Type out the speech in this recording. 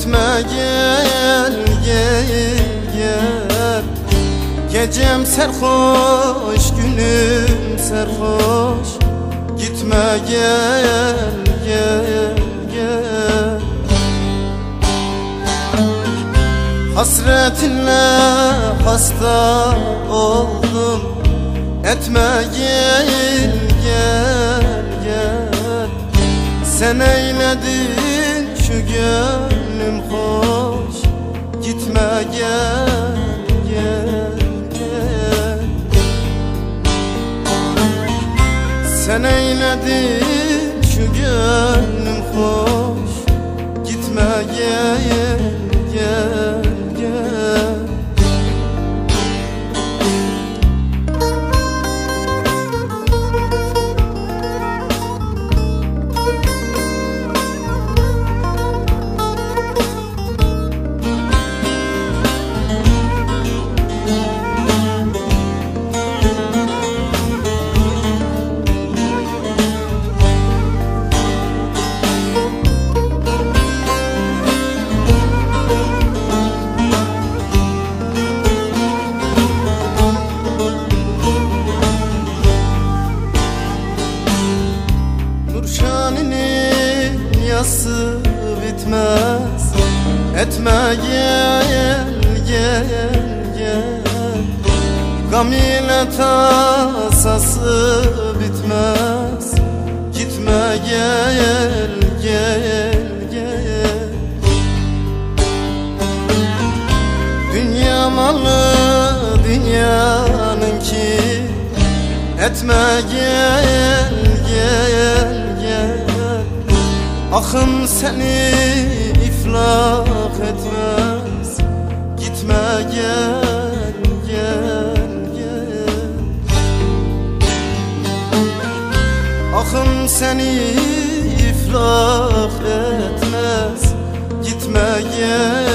Etme gel gel gel. Gecem serhoş günüm serhoş. Gitme gel gel gel. Hasretinle hasta oldum. Etme gel gel gel. Sen eyledin şu gönlüm hoş Gitme gel gel gel. Sen eyledin şu gönlüm hoş Gitme gel Yası bitmez? Etme gel gel gel. Gam ile tasası bitmez. Gitme gel gel gel. Dünya malı dünyanın ki Etme gel gel gel Ahım seni iflah etmez. Gitme gel gel gel. Ahım seni iflah etmez. Gitme gel.